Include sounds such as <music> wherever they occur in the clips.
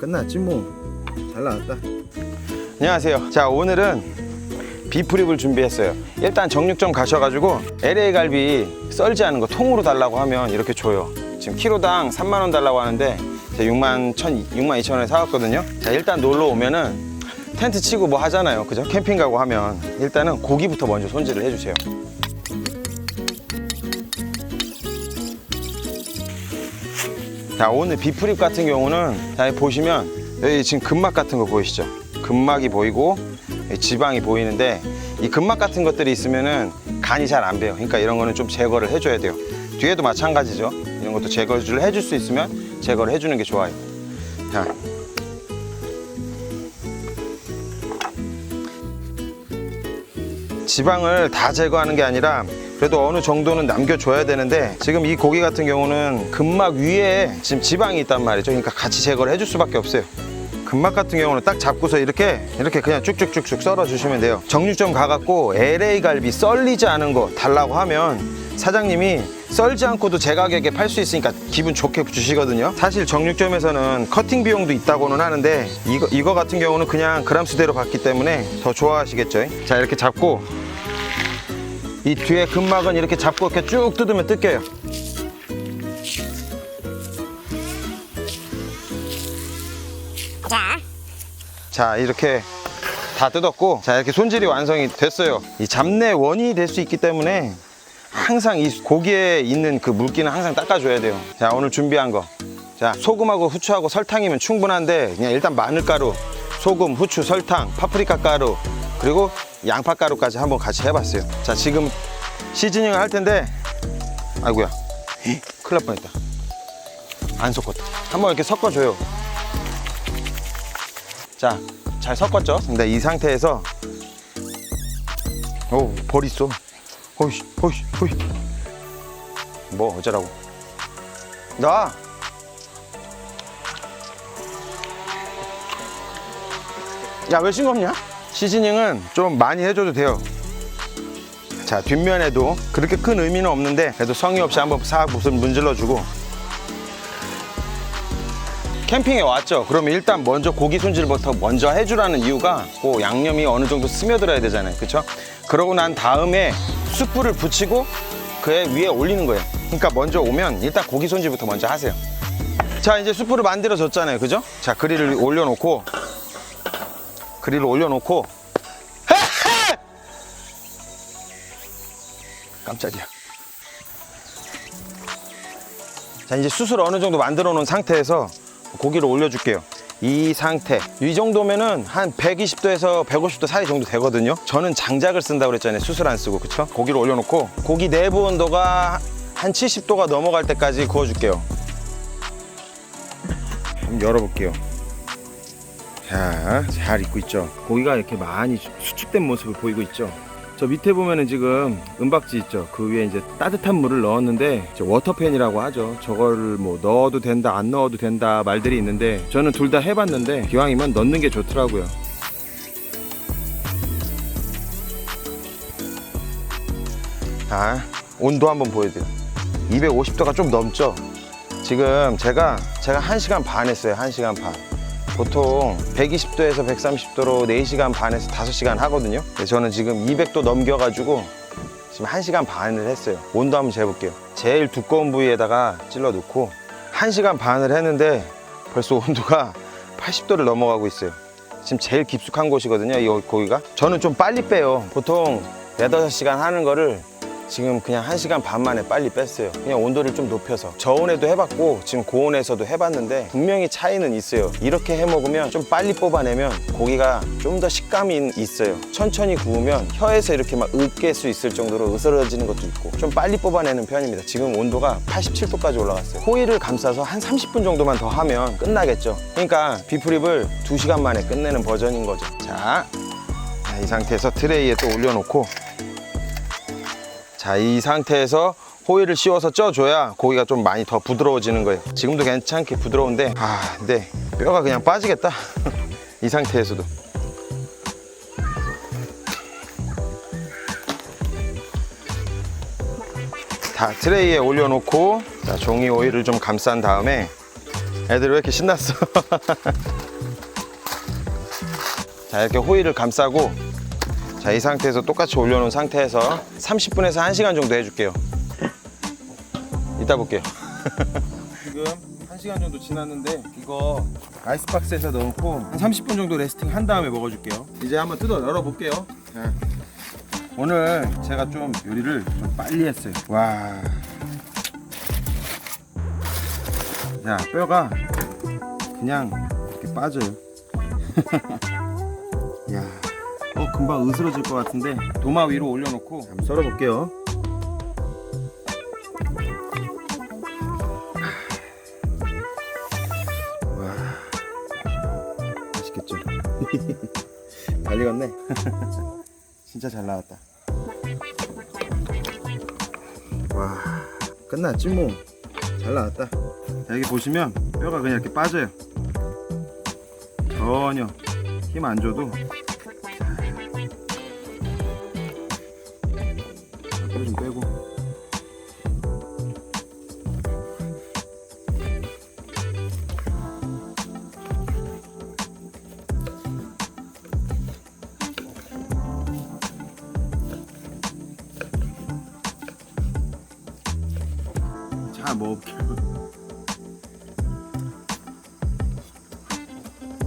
끝났지 뭐. 잘 나왔다. 안녕하세요. 자 오늘은 비프립을 준비했어요. 일단 정육점 가셔가지고 LA 갈비 썰지 않은 거 통으로 달라고 하면 이렇게 줘요. 지금 키로당 3만 원 달라고 하는데 제가 6만 1 6만 2천 원에 사왔거든요. 자 일단 놀러 오면은 텐트 치고 뭐 하잖아요. 그죠? 캠핑 가고 하면 일단은 고기부터 먼저 손질을 해주세요. 자 오늘 비프립 같은 경우는 자 보시면 여기 지금 근막 같은 거 보이시죠? 근막이 보이고 이 지방이 보이는데 이 근막 같은 것들이 있으면은 간이 잘 안 배요. 그러니까 이런 거는 좀 제거를 해줘야 돼요. 뒤에도 마찬가지죠. 이런 것도 제거를 해줄 수 있으면 제거를 해주는 게 좋아요. 자. 지방을 다 제거하는 게 아니라 그래도 어느 정도는 남겨줘야 되는데 지금 이 고기 같은 경우는 근막 위에 지금 지방이 있단 말이죠. 그러니까 같이 제거를 해줄 수밖에 없어요. 근막 같은 경우는 딱 잡고서 이렇게 이렇게 그냥 쭉쭉쭉쭉 썰어 주시면 돼요. 정육점 가갖고 LA 갈비 썰리지 않은 거 달라고 하면 사장님이 썰지 않고도 제 가격에 팔 수 있으니까 기분 좋게 주시거든요. 사실 정육점에서는 커팅 비용도 있다고는 하는데 이거 이거 같은 경우는 그냥 그람 수대로 받기 때문에 더 좋아하시겠죠. 자 이렇게 잡고 이 뒤에 근막은 이렇게 잡고 이렇게 쭉 뜯으면 뜯겨요. 자, 자 이렇게 다 뜯었고 자 이렇게 손질이 완성이 됐어요. 이 잡내 원인이 될 수 있기 때문에 항상 이 고기에 있는 그 물기는 항상 닦아줘야 돼요. 자 오늘 준비한 거 자 소금하고 후추하고 설탕이면 충분한데 그냥 일단 마늘가루 소금 후추 설탕 파프리카 가루 그리고 양파 가루까지 한번 같이 해봤어요 자 지금 시즈닝을 할 텐데 아이고야 헉, 큰일 날 뻔했다 안 섞었다 한번 이렇게 섞어줘요 자, 잘 섞었죠? 근데 이 상태에서 오, 벌 있어. 호이씨, 호이씨, 호이. 뭐 어쩌라고? 나. 야, 왜 싱겁냐? 시즈닝은 좀 많이 해줘도 돼요. 자, 뒷면에도 그렇게 큰 의미는 없는데 그래도 성의 없이 한번 싹 무슨 문질러주고 캠핑에 왔죠. 그러면 일단 먼저 고기 손질부터 먼저 해주라는 이유가 그 양념이 어느 정도 스며들어야 되잖아요. 그렇죠? 그러고 난 다음에 숯불을 붙이고 그에 위에 올리는 거예요. 그러니까 먼저 오면 일단 고기 손질부터 먼저 하세요. 자, 이제 숯불을 만들어 줬잖아요. 그죠? 자, 그릴을 올려놓고 그릴을 올려놓고! 깜짝이야. 자, 이제 숯을 어느 정도 만들어 놓은 상태에서 고기를 올려줄게요. 이 상태. 이 정도면은 한 120도에서 150도 사이 정도 되거든요. 저는 장작을 쓴다고 그랬잖아요. 수술 안 쓰고. 그쵸? 고기를 올려놓고 고기 내부 온도가 한 70도가 넘어갈 때까지 구워줄게요. 한번 열어볼게요. 자, 잘 익고 있죠. 고기가 이렇게 많이 수축된 모습을 보이고 있죠. 저 밑에 보면은 지금 은박지 있죠. 그 위에 이제 따뜻한 물을 넣었는데 워터팬이라고 하죠. 저거를 뭐 넣어도 된다, 안 넣어도 된다 말들이 있는데 저는 둘 다 해봤는데 기왕이면 넣는 게 좋더라고요. 자, 온도 한번 보여드려. 250도가 좀 넘죠. 지금 제가 제가 1시간 반 했어요. 1시간 반. 보통 120도에서 130도로 4시간 반에서 5시간 하거든요. 저는 지금 200도 넘겨가지고 지금 1시간 반을 했어요. 온도 한번 재볼게요. 제일 두꺼운 부위에다가 찔러 넣고 1시간 반을 했는데 벌써 온도가 80도를 넘어가고 있어요. 지금 제일 깊숙한 곳이거든요. 이 고기가. 저는 좀 빨리 빼요. 보통 4, 5시간 하는 거를 지금 그냥 1시간 반 만에 빨리 뺐어요. 그냥 온도를 좀 높여서. 저온에도 해봤고 지금 고온에서도 해봤는데 분명히 차이는 있어요. 이렇게 해 먹으면 좀 빨리 뽑아내면 고기가 좀 더 식감이 있어요. 천천히 구우면 혀에서 이렇게 막 으깰 수 있을 정도로 으스러지는 것도 있고 좀 빨리 뽑아내는 편입니다. 지금 온도가 87도까지 올라갔어요. 호일을 감싸서 한 30분 정도만 더 하면 끝나겠죠. 그러니까 비프립을 2시간 만에 끝내는 버전인 거죠. 자, 자, 이 상태에서 트레이에 또 올려놓고 자, 이 상태에서 호일을 씌워서 쪄줘야 고기가 좀 많이 더 부드러워지는 거예요. 지금도 괜찮게 부드러운데, 아, 근데 뼈가 그냥 빠지겠다. <laughs> 이 상태에서도. 다 트레이에 올려놓고, 자, 종이 오일을 좀 감싼 다음에, 애들 왜 이렇게 신났어? <laughs> 자 이렇게 호일을 감싸고 자 이 상태에서 똑같이 올려놓은 상태에서 30분에서 1시간 정도 해줄게요. 이따 볼게요. <laughs> 지금 1시간 정도 지났는데 이거 아이스박스에서 넣고 한 30분 정도 레스팅 한 다음에 먹어줄게요 이제 한번 뜯어 열어볼게요 자, 오늘 제가 좀 요리를 좀 빨리 했어요 와. 자 뼈가 그냥 이렇게 빠져요 <laughs> 야, 어 금방 으스러질 것 같은데 도마 위로 올려놓고. 한번 썰어볼게요. 와 맛있겠죠? <laughs> 잘 익었네. <laughs> 진짜 잘 나왔다. 와 끝났지 뭐. 잘 나왔다. 자 여기 보시면 뼈가 그냥 이렇게 빠져요. 전혀 힘 안 줘도 뼈좀 빼고. 잘 먹어볼게요.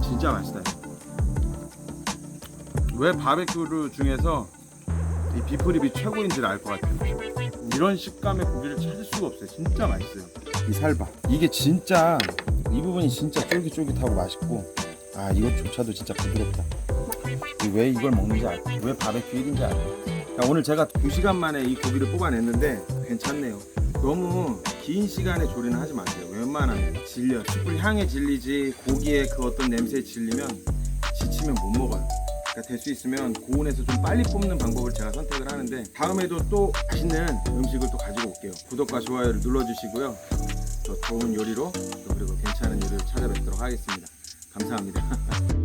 <laughs> 진짜 맛있다. 왜 바베큐를 중에서 이 비프립이 최고인지를 알 것 같아요. 이런 식감의 고기를 찾을 수가 없어요. 진짜 맛있어요. 이 살바. 이게 진짜 이 부분이 진짜 쫄깃쫄깃하고 맛있고 아 이것조차도 진짜 부드럽다. 이왜 이걸 먹는지 알고 왜 바베큐 1인지 알고 자, 오늘 제가 2시간 만에 이 고기를 뽑아냈는데 괜찮네요. 너무 긴 시간에 조리는 하지 마세요. 웬만하면 질려. 숯불 향에 질리지 고기의 그 어떤 냄새에 질리면 지치면 못 먹어요 될 수 있으면 고온에서 좀 빨리 뽑는 방법을 제가 선택을 하는데 다음에도 또 맛있는 음식을 또 가지고 올게요. 구독과 좋아요를 눌러주시고요. 또 좋은 요리로 또 그리고 괜찮은 요리를 찾아뵙도록 하겠습니다. 감사합니다 <laughs>